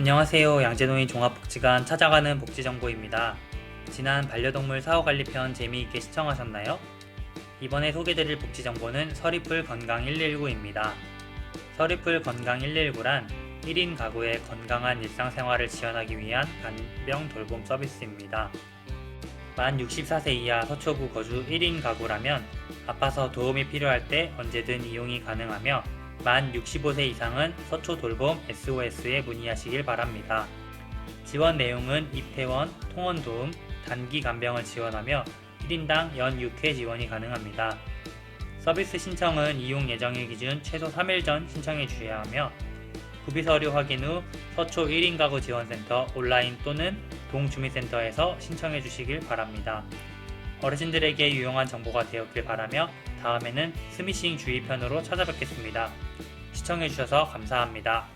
안녕하세요. 양재동의 종합복지관 찾아가는 복지정보입니다. 지난 반려동물 사후관리편 재미있게 시청하셨나요? 이번에 소개드릴 복지정보는 서리풀 건강 119입니다. 서리풀 건강 119란 1인 가구의 건강한 일상생활을 지원하기 위한 간병 돌봄 서비스입니다. 만 64세 이하 서초구 거주 1인 가구라면 아파서 도움이 필요할 때 언제든 이용이 가능하며 만 65세 이상은 서초 돌봄 SOS에 문의하시길 바랍니다. 지원 내용은 입퇴원, 통원 도움, 단기 간병을 지원하며 1인당 연 6회 지원이 가능합니다. 서비스 신청은 이용 예정일 기준 최소 3일 전 신청해 주셔야 하며 구비 서류 확인 후 서초 1인 가구 지원센터 온라인 또는 동주민센터에서 신청해 주시길 바랍니다. 어르신들에게 유용한 정보가 되었길 바라며 다음에는 스미싱 주의편으로 찾아뵙겠습니다. 시청해 주셔서 감사합니다.